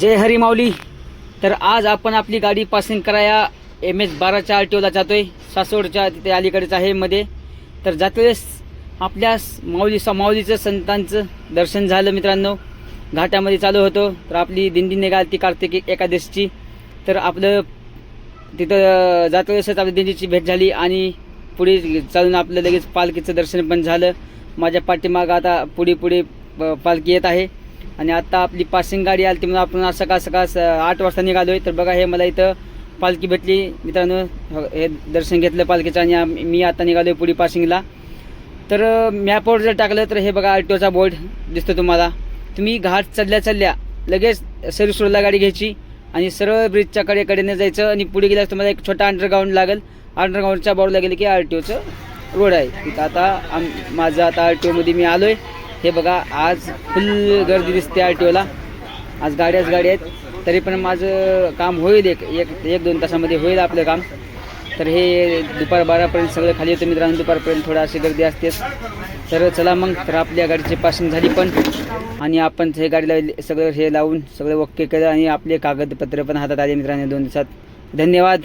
जय हरी माऊली. तर आज आपण आपली गाडी पासिंग कराया एम एच बाराच्या आर टी ओला जातो आहे सासवडच्या तिथे अलीकडेच आहे मध्ये. तर जातवेळेस आपल्या माऊली स माऊलीचं संतांचं दर्शन झालं मित्रांनो. घाटामध्ये चालू होतो. तर आपली दिंडी निघाली ती कार्तिक एकादशीची. तर आपलं तिथं जातवेळेसच आपली दिंडीची भेट झाली आणि पुढे चालून आपलं लगेच पालखीचं दर्शन पण झालं. माझ्या पाठीमागं आता पुढे पुढे प- पालखी येत आहे. आणि आता आपली पासिंग गाडी आली ती म्हणून आपण सकाळ सकाळ स- आठ वाजता निघालो आहे तर बघा हे मला इथं पालखी भेटली. मित्रांनो हे दर्शन घेतलं पालखीचं आणि मी आता निघालो आहे पुढे पासिंगला तर मॅपवर जर टाकलं तर हे बघा आल्टोचा बोर्ड दिसतो तुम्हाला. तुम्ही घाट चढल्या चढल्या लगेच सर्व्हिस रोडला गाडी घ्यायची आणि सरळ ब्रिजच्या कडे कडेने जायचं आणि पुढे गेल्यास तुम्हाला एक छोटा अंडरग्राऊंड लागेल. अंडरग्राऊंडच्या बोर्डला गेलं की आर टी ओचं रोड आहे. तिथं आता आम माझं आता आर टी ओमध्ये मी आलो आहे हे बघा आज फुल गर्दी दिसते आर टी ओला आज गाड्याच गाडी आहेत. तरी पण माझं काम होईल एक एक एक दोन तासामध्ये होईल आपलं काम. तर हे दुपार बारापर्यंत सगळं खाली येतं मित्रांनो. दुपारपर्यंत थोडं अशी गर्दी असतेच. तर चला मग तर आपल्या गाडीची पासिंग झाली पण. आणि आपण हे गाडीला सगळं हे लावून सगळं ओके केलं आणि आपले कागदपत्र पण हातात आले मित्रांनो दोन दिवसात. धन्यवाद.